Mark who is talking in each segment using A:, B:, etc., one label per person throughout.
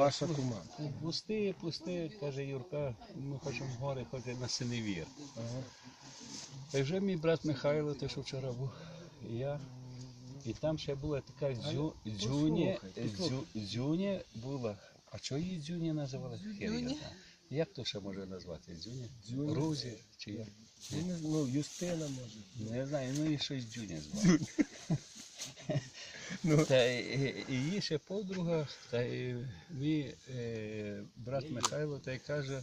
A: Ваша кума.
B: Пусти, пусти, каже Юрка, ми хочемо в гори, хоч на синевір.
A: Ага.
B: І вже мій брат Михайло, те, що вчора був, і я. І там ще була така дзю, дзюня, дзю, дзюня була. А чого її дзюня називали? Хер я знаю. Як то ще може назвати? Дзюня?
A: Дзюня?
B: Рузі чи як?
A: Ну, Ну, Юстина може.
B: Не знаю, ну і щось дзюня звали.
A: Ну.
B: Та і- і її ще подруга, та й мій е, брат Михайло, та й каже,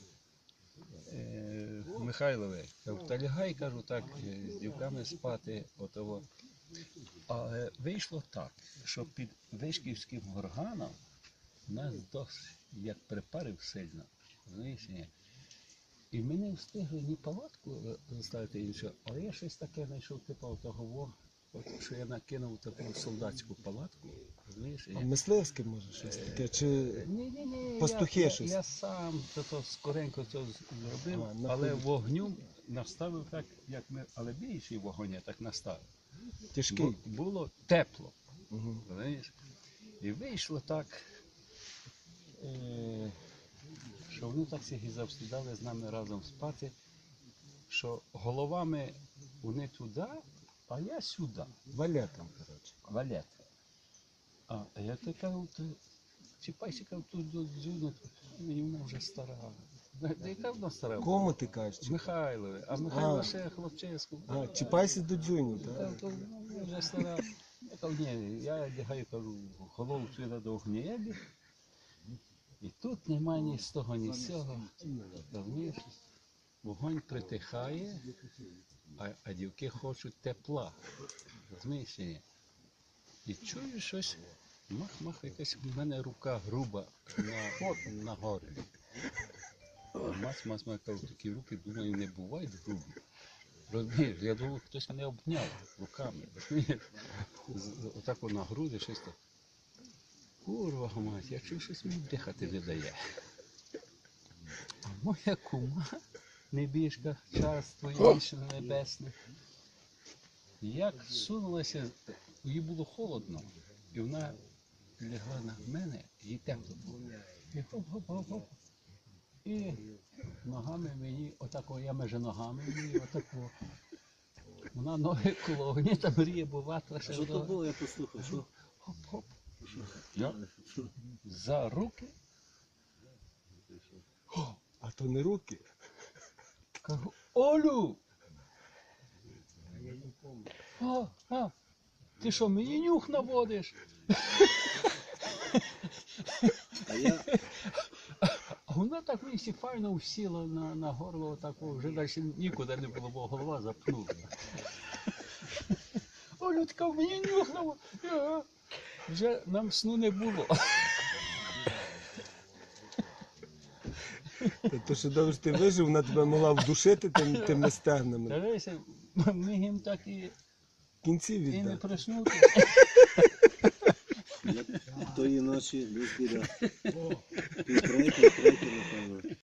B: е, Михайлове, та лягай, кажу, так, е, з дівками спати, отого. Але вийшло так, що під Вишківським горганом нас досить як припарив сильно. Ні? І ми не встигли ні палатку е, заставити іншу, але я щось таке знайшов, типу того, от, що я накинув таку солдатську палатку. Розумієш?
A: А
B: я-
A: мисливське може щось таке, чи
B: ні, ні, ні.
A: Пастухи
B: я, я,
A: щось?
B: я сам то, то скоренько це зробив,
A: А,
B: але вогню наставив так, як ми, але більший вогонь я так наставив.
A: тяжкий.
B: Бу- було тепло.
A: Угу.
B: Розумієш? І вийшло так, е, що вони так всіх і завсідали з нами разом спати, що головами вони туди, а я сюди.
A: Валетом, коротше.
B: Валет. А а я ти кажу, ти чіпайся кажу, тут до дзюни, і вона вже стара. Де Яка вона стара?
A: Кому ти кажеш?
B: Михайлові, а Михайло ще хлопчиську.
A: А, чіпайся до дзюні, так?
B: вже стара. Я кажу, ні, я лягаю, кажу, голову сюди до огня І тут немає ні з того, ні з цього. Вогонь притихає, а, а дівки хочуть тепла. Розумієш? І чую щось, мах-мах, якась в мене рука груба на, на горі. Мас, мас, мас, кажу, такі руки, думаю, не бувають грубі. Розумієш, я думав, хтось мене обняв руками. Отак на груди щось так. Курва мать, я чую, щось мені дихати не дає. А моя кума, небіжка, царство вічне небесне. Як сунулася, їй було холодно, і вона лягла на мене, їй тепло було. І хоп-хоп-хоп-хоп. І ногами мені, отако, я меже ногами мені, отако. Вона ноги коло, там мріє бувати.
C: Що то було, я послухав, що?
B: Хоп-хоп. Я за руки
A: А то не руки.
B: Кажу, Олю! А, а, ти що, мені нюх наводиш?
C: А я,
B: А вона так мені всі файно всіла на, на горло, отако, вже далі нікуди не було, бо голова запнула. Олю, така мені нюх наводиш. Вже нам сну не було.
A: Та то, що добре, що ти вижив, вона тебе могла вдушити тим, тими стегнами.
B: Дивися, ми їм так і,
A: кінці
B: і не
A: віддав.
B: проснути.
C: тої ночі без біда.